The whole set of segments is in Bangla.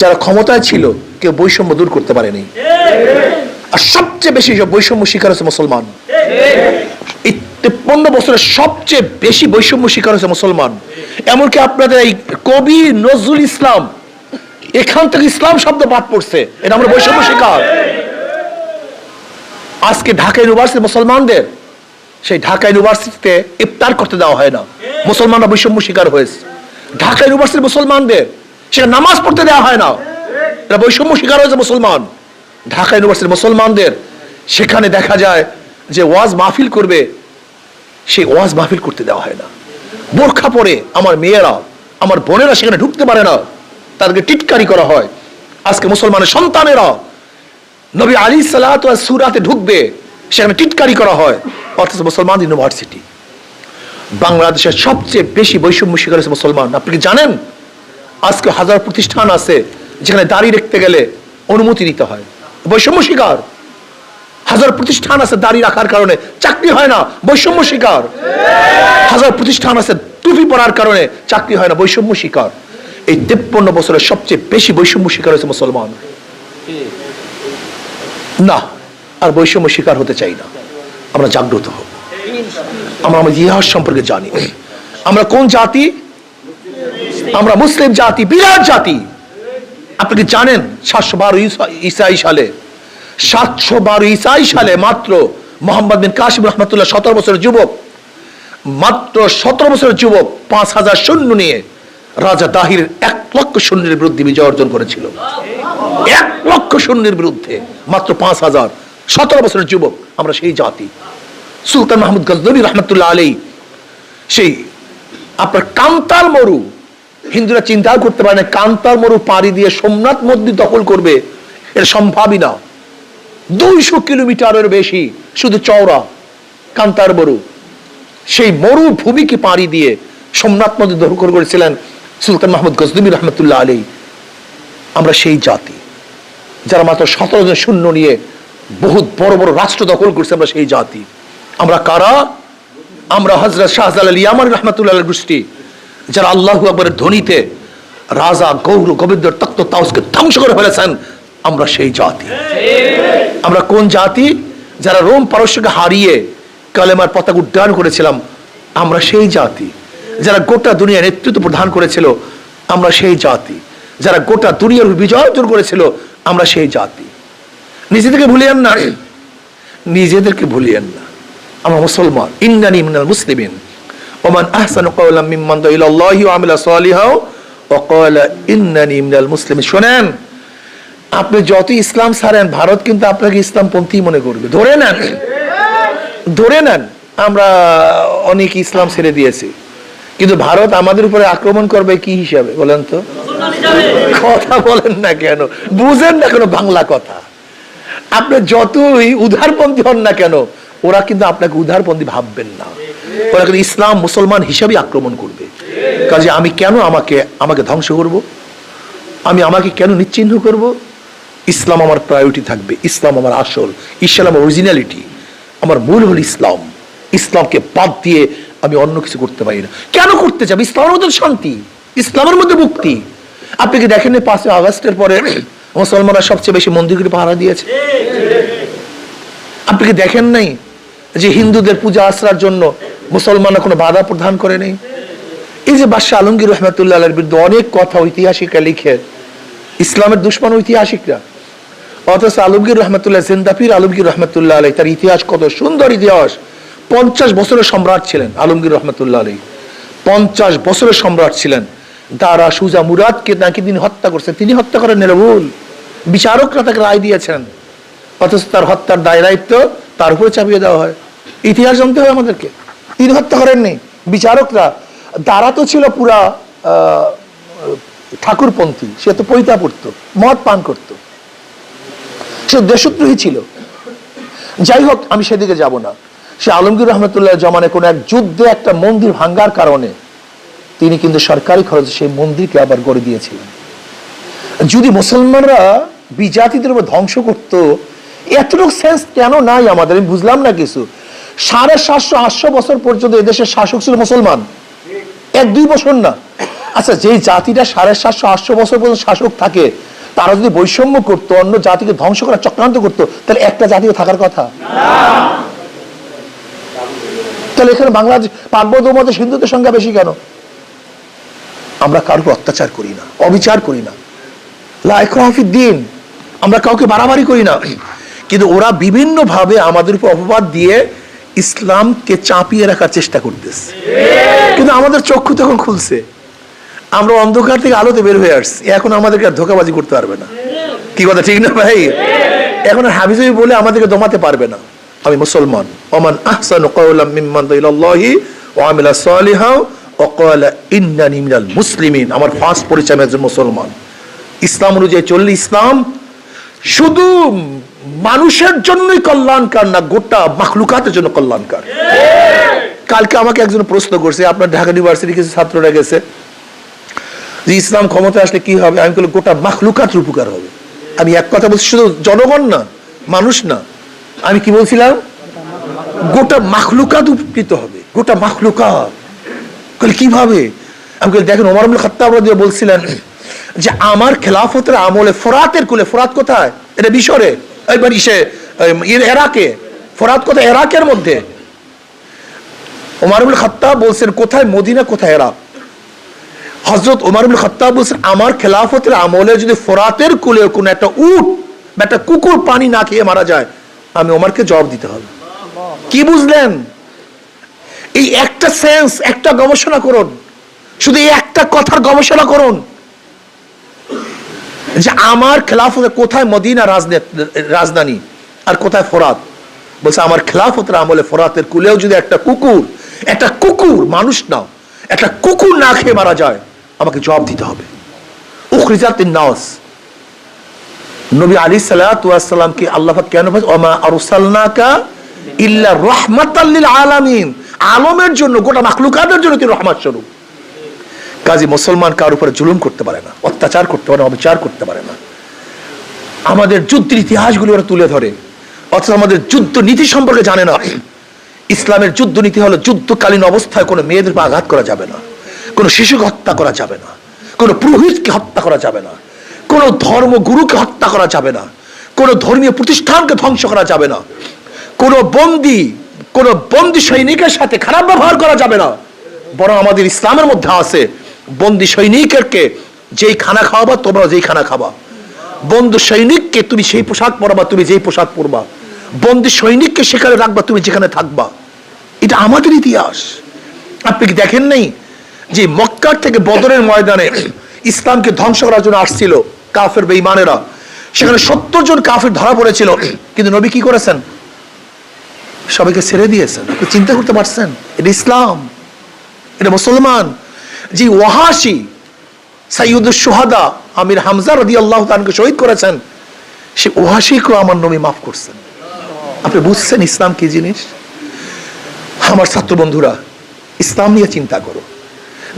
যারা ক্ষমতায় ছিল কেউ বৈষম্য দূর করতে পারেনি। আর সবচেয়ে বেশি বৈষম্য শিকার হচ্ছে মুসলমান এই তেপ্পন্ন বছরের সবচেয়ে বেশি বৈষম্য শিকার হচ্ছে মুসলমান। এমনকি আপনাদের এই কবি নজরুল ইসলাম এখান থেকে ইসলাম শব্দ বাদ পড়ছে এটা আমরা বৈষম্য শিকার। আজকে ঢাকা ইউনিভার্সিটি মুসলমানদের সেই ঢাকা ইউনিভার্সিটিতে ইফতার করতে দেওয়া হয় না। মুসলমানরা বৈষম্য শিকার হয়েছে। ঢাকা ইউনিভার্সিটির মুসলমানদের সেটা নামাজ পড়তে দেওয়া হয় না। এটা বৈষম্য শিকার হয়েছে মুসলমান। ঢাকা ইউনিভার্সিটির মুসলমানদের, সেখানে দেখা যায় যে ওয়াজ মাহফিল করবে, সেই ওয়াজ মাহফিল করতে দেওয়া হয় না। বোরখা পরে আমার মেয়েরা, আমার বোনেরা সেখানে ঢুকতে পারে না। তাদেরকে টিটকারি করা হয়। আজকে মুসলমানের সন্তানেরা নবী আলী সালাত সুরাতে ঢুকবে, সেখানে টিটকারি করা হয়। অথচ মুসলমান ইউনিভার্সিটি। বাংলাদেশের সবচেয়ে বেশি বৈষম্য শিকার হচ্ছে মুসলমান। আপনি কি জানেন? আজকে হাজার প্রতিষ্ঠান আছে যেখানে দাড়ি রাখতে গেলে অনুমতি নিতে হয়। বৈষম্য শিকার। হাজার প্রতিষ্ঠান আছে দাড়ি রাখার কারণে চাকরি হয় না, বৈষম্য শিকার। হাজার প্রতিষ্ঠান আছে টুপি পরার কারণে চাকরি হয় না, বৈষম্য শিকার। এই তেপ্পন্ন বছরের সবচেয়ে বেশি বৈষম্য শিকার হয়েছে মুসলমান। না, আর বৈষম্য শিকার হতে চাই না। আমরা জাগ্রত হব। আমরা আমাদের ইতিহাস সম্পর্কে জানি। আমরা কোন জাতি আমরা মুসলিম জাতি, বিরাট জাতি। আপনি জানেন সাতশো বারো ইসাই সালে? সাতশো বারো ইসাই সালে মাত্র মোহাম্মদ বিন কাশিম রহমতুল্লাহ সতেরো বছরের যুবক, মাত্র সতেরো বছরের যুবক পাঁচ হাজার সৈন্য নিয়ে রাজা দাহির এক লক্ষ সৈন্যের বিরুদ্ধে বিজয় অর্জন করেছিল। এক লক্ষ শূন্যের বিরুদ্ধে মাত্র পাঁচ হাজার। সতেরো বছরের যুবক, আমরা সেই জাতি। সুলতান মাহমুদ গজনবী রহমতুল্লাহ আলী সেই আপনার কান্তার মরু হিন্দুরা চিন্তাও করতে পারে না, কান্তার মরু পাড়ি দিয়ে সোমনাথ মন্দির দখল করবে। এটা সম্ভাবই না। দুইশো কিলোমিটারের বেশি শুধু চওড়া, কান্তার মরু। সেই মরুভূমিকে পাড়ি দিয়ে সোমনাথ মন্দির দখল করেছিলেন সুলতান মাহমুদ গজনবী রহমতুল্লাহ আলী আমরা সেই জাতি, যারা মাত্র সতেরো জন শূন্য নিয়ে বহুত বড় বড় রাষ্ট্র দখল করছে, আমরা সেই জাতি। আমরা কারা? আমরা হজরত শাহজালাল ইয়ামান রহমতুল্লাহ গোষ্ঠী। যারা আল্লাহ আকবরের ধ্বনিতে রাজা গৌর গোবিন্দর তক্ত তাউসকে ধ্বংস করে ফেলেছেন, আমরা সেই জাতি। আমরা কোন জাতি? যারা রোম পারস্যকে হারিয়ে কালেমার পতাকা উড্ডয়ন করেছিলাম, আমরা সেই জাতি। যারা গোটা দুনিয়া নেতৃত্ব প্রদান করেছিল, আমরা সেই জাতি। যারা গোটা দুনিয়ার বিজয় অর্জন করেছিল, আমরা সেই জাতি। নিজেদেরকে ভুলিয়েন না। নিজেদেরকে ভুলিয়েন না। আমরা মুসলমান। ইন্নানি মিনাল মুসলিমিন। ওমান আহসান কাওলাম মিম্মান দা ইলাল্লাহি ওয়া আমিলা সালিহাও ওয়া ক্বালা ইন্নানি মিনাল মুসলিমিন শুনেন আপনি যত ইসলাম ছাড়েন, ভারত কিন্তু আপনাকে ইসলামপন্থী মনে করবে। ধরে নেন। ধরে নেন, আমরা অনেক ইসলাম ছেড়ে দিয়েছি। কিন্তু ভারত আমাদের উপরে আক্রমণ করবে কি হিসাবে, বলেন তো? কথা বলেন না কেন? বুঝেন না কেন বাংলা কথা? আপনি যতই উদারপন্থী হন না কেন, ওরা কিন্তু আপনাকে উদারপন্থী ভাববেন না। ওরা ইসলাম মুসলমান হিসাবে আক্রমণ করবে। কাজে আমি কেন আমাকে আমাকে ধ্বংস করব? আমি আমাকে কেন নিশ্চিহ্ন করব? ইসলাম আমার প্রায়োরিটি থাকবে। ইসলাম আমার আসল। ইসলাম অরিজিনালিটি আমার মূল হল ইসলাম। ইসলামকে বাদ দিয়ে আমি অন্য কিছু করতে পারি না। কেন করতে চাই ইসলামের মধ্যে শান্তি। ইসলামের মধ্যে মুক্তি। আপনি কি দেখেন পাঁচই আগস্টের পরে মুসলমানরা সবচেয়ে বেশি মন্দিরগুলি পাহারা দিয়েছে? আপনি কি দেখেন নাই যে হিন্দুদের পূজা আশ্রার জন্য মুসলমানরা কোনো বাধা প্রদান করে নেই। এই যে বাদশাহ আলমগীর রহমতুল্লাহ বিরুদ্ধে অনেক কথা ঐতিহাসিকরা লিখে, ইসলামের দুশ্মন ঐতিহাসিকরা। অথচ আলমগীর রহমতুল্লাহ জিন্দাফির আলমগীর রহমতুল্লাহ আলী তার ইতিহাস কত সুন্দর ইতিহাস। পঞ্চাশ বছরের সম্রাট ছিলেন আলমগীর রহমতুল্লাহ আলী পঞ্চাশ বছরের সম্রাট ছিলেন। দারা, সুজা, মুরাদকে নাকি তিনি হত্যা করছেন তিনি হত্যা করেন নিরভুল বিচারকরা তাকে রায় দিয়েছেন। অথচ তার হত্যার দায় দায়িত্ব তার উপরে চাপিয়ে দেওয়া হয়। ইতিহাস জানতে হয় আমাদেরকে। তিনি হত্যা করেননি। বিচারকরা, তারা তো ছিল পুরা ঠাকুরপন্থী, সে তো পৈতা পড়তো মদ পান করতো। সে দেশদ্রোহী ছিল। যাই হোক, আমি সেদিকে যাব না। সে আলমগীর রহমতুল্লাহ জমানে কোনো এক যুদ্ধে একটা মন্দির ভাঙ্গার কারণে তিনি কিন্তু সরকারি খরচে সেই মন্দিরকে আবার গড়ে দিয়েছিলেন। যদি মুসলমানরা বিজাতিদের উপর ধ্বংস করত, এতটুকু সেন্স কেন নাই আমাদের? আমি বুঝলাম না কিছু। সাড়ে সাতশো, আটশো বছর পর্যন্ত এদেশের শাসক ছিল মুসলমান। এক, দুই বছর না। আচ্ছা যেই জাতিটা সাড়ে সাতশো, আটশো বছর পর্যন্ত শাসক থাকে, তারা যদি বৈষম্য করতো, অন্য জাতিকে ধ্বংস করার চক্রান্ত করতো, তাহলে একটা জাতিও থাকার কথা? তাহলে এখানে বাংলাদেশ, পার্বত্য মধ্যে সিন্ধুদের সংখ্যা বেশি কেন? আমরা উপর অত্যাচার করি না, অবিচার করি না। লাইক্রাফি দিন। আমরা কাউকে বাড়াবাড়ি করি না। কিন্তু ওরা বিভিন্ন ভাবে আমাদের উপর অপবাদ দিয়ে ইসলামকে চাপিয়ে রাখার চেষ্টা করতেছে। কিন্তু আমাদের চক্ষু তখন খুলছে। আমরা অন্ধকার থেকে আলোতে বের হয়ে আসছি। এখন আমাদেরকে আর ধোকাবাজি করতে পারবে না। কি কথা, ঠিক না ভাই? এখন আর হাবিজাবি বলে আমাদেরকে দমাতে পারবে না। আমি মুসলমান। ওমান আহসানু কাওলাম মিম্মান দাইলাল্লাহি ওয়া আমিলা সালিহা ওয়া ক্বালা ইন্নানি মিনাল মুসলিমিন। আমার ফার্স্ট পরিচয় আমি একজন মুসলমান। ইসলাম অনুযায়ী চললে ইসলাম শুধু মানুষের জন্যই কল্যাণকার না গোটা মাখলুকাতের জন্য কল্যাণকার? কালকে আমাকে একজন প্রশ্ন করছে, আপনার ঢাকা ইউনিভার্সিটি কিছু ছাত্ররা গেছে যে ইসলাম ক্ষমতায় আসলে কি হবে? আমি বলি গোটা মাখলুকাত উপকার হবে। আমি এক কথা বলছি, শুধু জনগণ না, মানুষ না, আমি কি বলছিলাম? গোটা মাখলুকাত উপকৃত হবে, গোটা মাখলুকাত। বলে, কীভাবে? আমি দেখেন ওমর আব্দুল খাত্তাব বলছিলেন যে, আমার খেলাফতের আমলে ফোরাতের কুলে, ফোরাত কোথায়? এটা মিশরে। ইসে এরাকে, ফোরাত কোথায়? এরাকের মধ্যে। ওমর আব্দুল বলছেন, কোথায়? মদিনা কোথায় এরাক হজরত ওমর খত্তাব বলছেন, আমার খেলাফতের আমলে যদি ফোরাতের কুলে কোন একটা উট বা একটা কুকুর পানি না খেয়ে মারা যায়, আমি ওমরকে জবাব দিতে হবে। কি বুঝলেন? এই একটা সেন্স, একটা গবেষণা করুন। শুধু এই একটা কথার গবেষণা করুন। যে আমার খেলাফতে কোথায় মদিনা রাজধানী আর কোথায় ফরাত? বলছে, আমার খেলাফতের আমলে ফরাতের কুলেও যদি একটা কুকুর একটা কুকুর মানুষ না একটা কুকুর না খেয়ে মারা যায়, আমাকে জবাব দিতে হবে। উখরিজাত নাস নবী আলী সাল্লামকে আল্লাহ কেন ইল্লা রাহমাতাল লিল আলামিন আলমের জন্য, গোটা মাকলুকাদের জন্য তিনি রহমত স্বরূপ। কাজী মুসলমান কার উপরে জুলুম করতে পারে না, অত্যাচার করতে পারে না, অবিচার করতে পারে না। আমাদের যুদ্ধের ইতিহাসগুলি ওরা তুলে ধরে। অথচ আমাদের যুদ্ধ নীতি সম্পর্কে জানে না। ইসলামের যুদ্ধ নীতি হলো যুদ্ধকালীন অবস্থায় কোনো মেয়েদের আঘাত করা যাবে না, কোনো শিশুকে হত্যা করা যাবে না, কোনো পুরোহিতকে হত্যা করা যাবে না, কোনো ধর্মগুরুকে হত্যা করা যাবে না, কোনো ধর্মীয় প্রতিষ্ঠানকে ধ্বংস করা যাবে না, কোনো বন্দি কোনো বন্দি সৈনিকের সাথে খারাপ ব্যবহার করা যাবে না, বরং আমাদের ইসলামের মধ্যে আছে বন্দি সৈনিকেরকে যেই খানা খাওয়াবা, তোমরা যেই খানা খাবা। বন্ধু সৈনিককে তুমি সেই পোশাক পরবা, তুমি যেই পোশাক পরবা। বন্দি সৈনিককে সেখানে রাখবা, তুমি যেখানে থাকবা। এটা আমাদের ইতিহাস। আপনি কি দেখেন নাই যে মক্কার থেকে বদরের ময়দানে ইসলামকে ধ্বংস করার জন্য আসছিল কাফের বেঈমানেরা? সেখানে সত্তর জন কাফের ধরা পড়েছিল। কিন্তু নবী কি করেছেন? সবাইকে ছেড়ে দিয়েছেন। চিন্তা করতে পারছেন? এটা ইসলাম। এটা মুসলমান। যে ওয়াহাসি সাইয়দুল সোহাদা আমির হামজা রদি আল্লাহ তানকে শহীদ করেছেন। সে ওহাসিকেও আমার নবী মাফ করছেন। আপনি বুঝছেন ইসলাম কি জিনিস? আমার ছাত্র বন্ধুরা, ইসলাম নিয়ে চিন্তা করো।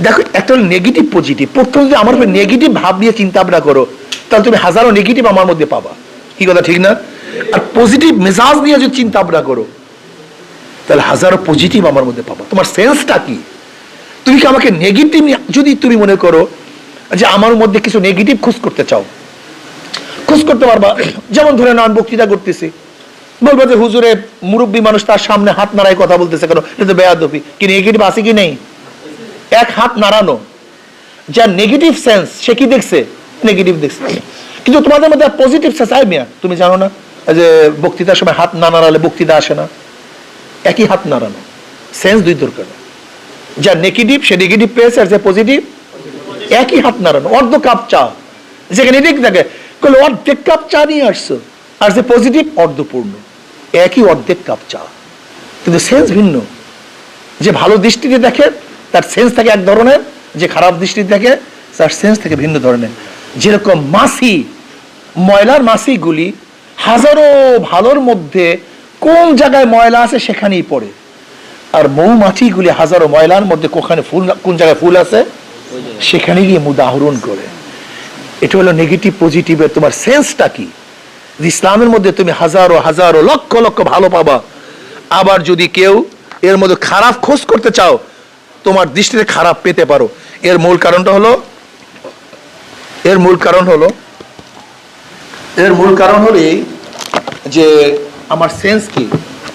দেখো, একটা নেগেটিভ পজিটিভ প্রথম যদি আমার নেগেটিভ ভাব নিয়ে চিন্তা ভাবনা করো, তাহলে তুমি হাজারো নেগেটিভ আমার মধ্যে পাবা। কি কথা, ঠিক না? আর পজিটিভ মেজাজ নিয়ে যদি চিন্তা ভাবনা করো, তাহলে হাজারো পজিটিভ আমার মধ্যে পাবা। তোমার সেন্সটা কি? তুমি কি আমাকে নেগেটিভ যদি তুমি মনে করো যে আমার মধ্যে কিছু নেগেটিভ খোঁজ করতে চাও, খোঁজ করতে পারবা। যেমন ধরে নাও বক্তৃতা করতেছি। বলব যে, হুজুরে, মুরব্বী মানুষ তার সামনে হাত নাড়ায় কথা বলতেছে কেন? এটা তো বেয়াদবি। কি নেগেটিভ আছে কি নেই? এক হাত নাড়ানো, যার নেগেটিভ সেন্স সে কি দেখছে? নেগেটিভ দেখছে। কিন্তু তোমাদের মধ্যে পজিটিভ সেন্স আই মিয়া, তুমি জানো না? যে বক্তৃতার সময় হাত না নাড়ালে বক্তৃতা আসে না। একই হাত নাড়ানো সেন্স দুই দরকার। যার নেগেটিভ সে নেগেটিভ পেয়েছে আর যে পজিটিভ একই হাত নাড়ানো, অর্ধ কাপ চা। যেখানে ঠিক থাকে অর্ধেক কাপ চা নিয়ে আসছো। আর যে পজিটিভ অর্ধপূর্ণ। একই অর্ধেক কাপ চা। কিন্তু সেন্স ভিন্ন। যে ভালো দৃষ্টিতে দেখে, তার সেন্স থাকে এক ধরনের। যে খারাপ দৃষ্টিতে দেখে, তার সেন্স থেকে ভিন্ন ধরনের। যেরকম মাসি ময়লার মাসিগুলি হাজারো ভালোর মধ্যে কোন জায়গায় ময়লা আছে সেখানেই পড়ে। আর মৌমাছিগুলি হাজারো ময়লার মধ্যে কোখানে ফুল কোন জায়গায় ফুল আছে? সেখানে গিয়ে মুদাহরণ করে। এটা হলো নেগেটিভ পজিটিভের তোমার সেন্সটা কি? ইসলামের মধ্যে তুমি হাজারো হাজারো লক্ষ লক্ষ ভালো পাবা। আবার যদি কেউ এর মধ্যে খারাপ খোঁজ করতে চাও তোমার দৃষ্টিতে খারাপ পেতে পারো। এর মূল কারণটা হলো এর মূল কারণ হলো এর মূল কারণ হলো এই যে আমার সেন্স কি?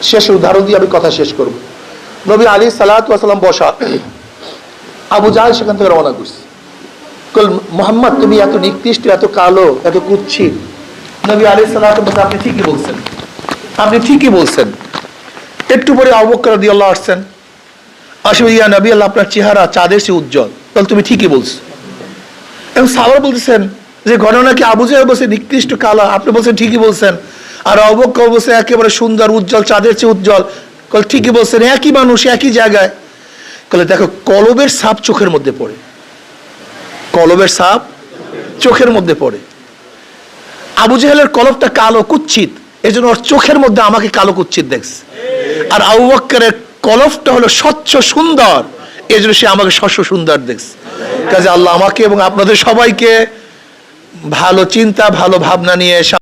শেষ উদাহরণ দিয়ে আমি কথা শেষ করব। নবী আলী সালাতাম বসা। আবু জাহাল সেখান থেকে রওনা করছে। কল, মোহাম্মদ, তুমি এত নিকৃষ্ট, এত কালো, এত কুচ্ছিত নবী আলী সালাম আপনি ঠিকই বলছেন। আপনি ঠিকই বলছেন। একটু পরে অবকর দিয়ে আল্লাহ আসছেন। আসবে ইয়া নবী, আল্লাহ আপনার চেহারা চাঁদের চেয়ে উজ্জ্বল। তাহলে তুমি ঠিকই বলছো। এবং সাবার বলতেছেন যে, ঘটনা কি আবু জাহেল বলছে নিকৃষ্ট, কালা? আপনি বলছেন ঠিকই বলছেন। আর অবক্কর বলছে, একেবারে সুন্দর, উজ্জ্বল, চাঁদের চেয়ে উজ্জ্বল। কল, ঠিকই বলছেন, একই মানুষ, একই জায়গায়। কলে দেখো, কলবের সাপ চোখের মধ্যে পড়ে। কলবের সাপ চোখের মধ্যে পড়ে। আবু জাহেলের কলবটা কালো কুচ্ছিত এই জন্য ওর চোখের মধ্যে আমাকে কালো কুচ্ছিত দেখছে। আর আবু বক্করের কলবটা হলো স্বচ্ছ সুন্দর এই জন্য সে আমাকে স্বচ্ছ সুন্দর দেখছে। কাজে আল্লাহ আমাকে এবং আপনাদের সবাইকে ভালো চিন্তা, ভালো ভাবনা নিয়ে